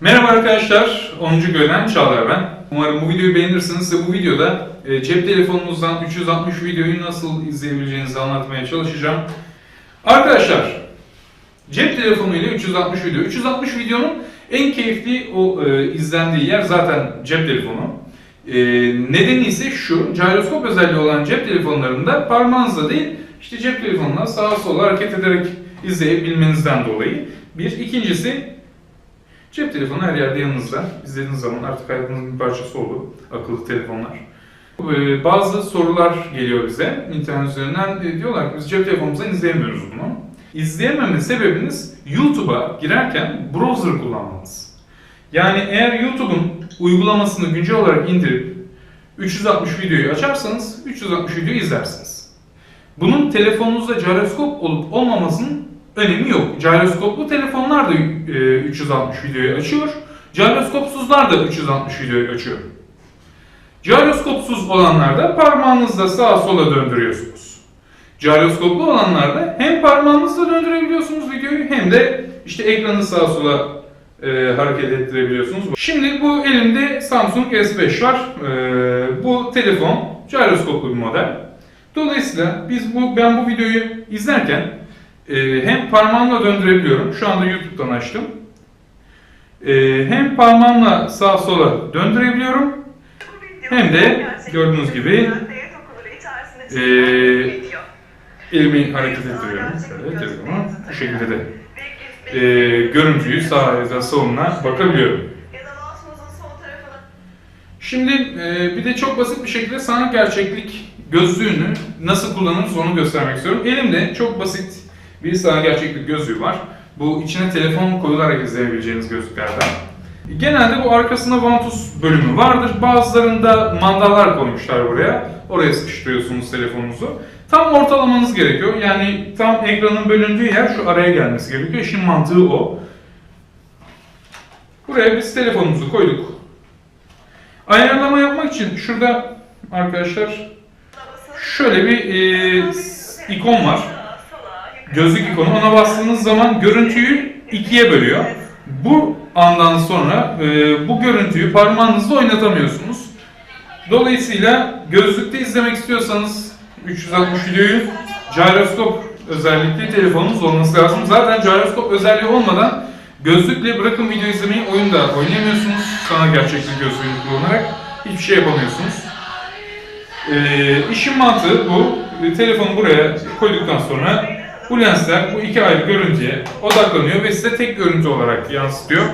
Merhaba arkadaşlar, 10. Gören Çağlar ben. Umarım bu videoyu beğenirsiniz ve bu videoda e, cep telefonunuzdan 360 videoyu nasıl izleyebileceğinizi anlatmaya çalışacağım. Arkadaşlar, cep telefonu ile 360 video. 360 videonun en keyifli o e, izlendiği yer zaten cep telefonu. E, nedeni ise şu, gyroskop özelliği olan cep telefonlarında parmağınızla değil, işte cep telefonuna sağa sola hareket ederek izleyebilmenizden dolayı. Bir. ikincisi Cep telefonu her yerde yanınızda. İzlediğiniz zaman artık hayatınızın bir parçası oldu. Akıllı telefonlar. Ee, bazı sorular geliyor bize internet üzerinden. E, diyorlar ki biz cep telefonumuzdan izleyemiyoruz bunu. İzleyememe sebebiniz YouTube'a girerken browser kullanmanız. Yani eğer YouTube'un uygulamasını güncel olarak indirip 360 videoyu açarsanız 360 videoyu izlersiniz. Bunun telefonunuzda gyroskop olup olmamasının önemi yok. Gyroskoplu telefonlar da e, 360 videoyu açıyor. Gyroskopsuzlar da 360 videoyu açıyor. Gyroskopsuz olanlarda parmağınızla sağa sola döndürüyorsunuz. Gyroskoplu olanlarda hem parmağınızla döndürebiliyorsunuz videoyu hem de işte ekranı sağa sola e, hareket ettirebiliyorsunuz. Şimdi bu elimde Samsung S5 var. E, bu telefon gyroskoplu bir model. Dolayısıyla biz bu ben bu videoyu izlerken e, hem parmağımla döndürebiliyorum. Şu anda YouTube'dan açtım. E, hem parmağımla sağa sola döndürebiliyorum. Hem de gördüğünüz gibi e, elimi hareket ettiriyorum. Şöyle telefonu bu şekilde de e, görüntüyü sağa ya da soluna bakabiliyorum. Şimdi e, bir de çok basit bir şekilde sanat gerçeklik gözlüğünü nasıl kullanırız onu göstermek istiyorum. Elimde çok basit bir sanat gerçeklik gözlüğü var. Bu içine telefon koyularak izleyebileceğiniz gözlüklerden. Genelde bu arkasında Vantus bölümü vardır. Bazılarında mandallar koymuşlar buraya. Oraya sıkıştırıyorsunuz telefonunuzu. Tam ortalamanız gerekiyor. Yani tam ekranın bölündüğü yer şu araya gelmesi gerekiyor. İşin mantığı o. Buraya biz telefonumuzu koyduk. Ayarlama yapmak için şurada arkadaşlar şöyle bir e, ikon var. Gözlük ikonu. Ona bastığınız zaman görüntüyü ikiye bölüyor. Bu andan sonra e, bu görüntüyü parmağınızla oynatamıyorsunuz. Dolayısıyla gözlükte izlemek istiyorsanız 360 videoyu gyroskop özellikli telefonunuz olması lazım. Zaten gyroskop özelliği olmadan gözlükle bırakın video izlemeyi oyunda oynayamıyorsunuz. Sana gerçeklik gözlüğünü kullanarak hiçbir şey yapamıyorsunuz. E, işin mantığı bu. E, telefonu buraya koyduktan sonra bu lensler bu iki ayrı görüntüye odaklanıyor ve size tek görüntü olarak yansıtıyor.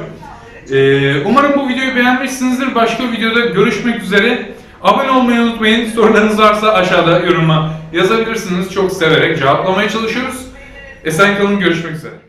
Ee, umarım bu videoyu beğenmişsinizdir. Başka videoda görüşmek üzere. Abone olmayı unutmayın. Sorularınız varsa aşağıda yoruma yazabilirsiniz. Çok severek cevaplamaya çalışıyoruz. Esen kalın görüşmek üzere.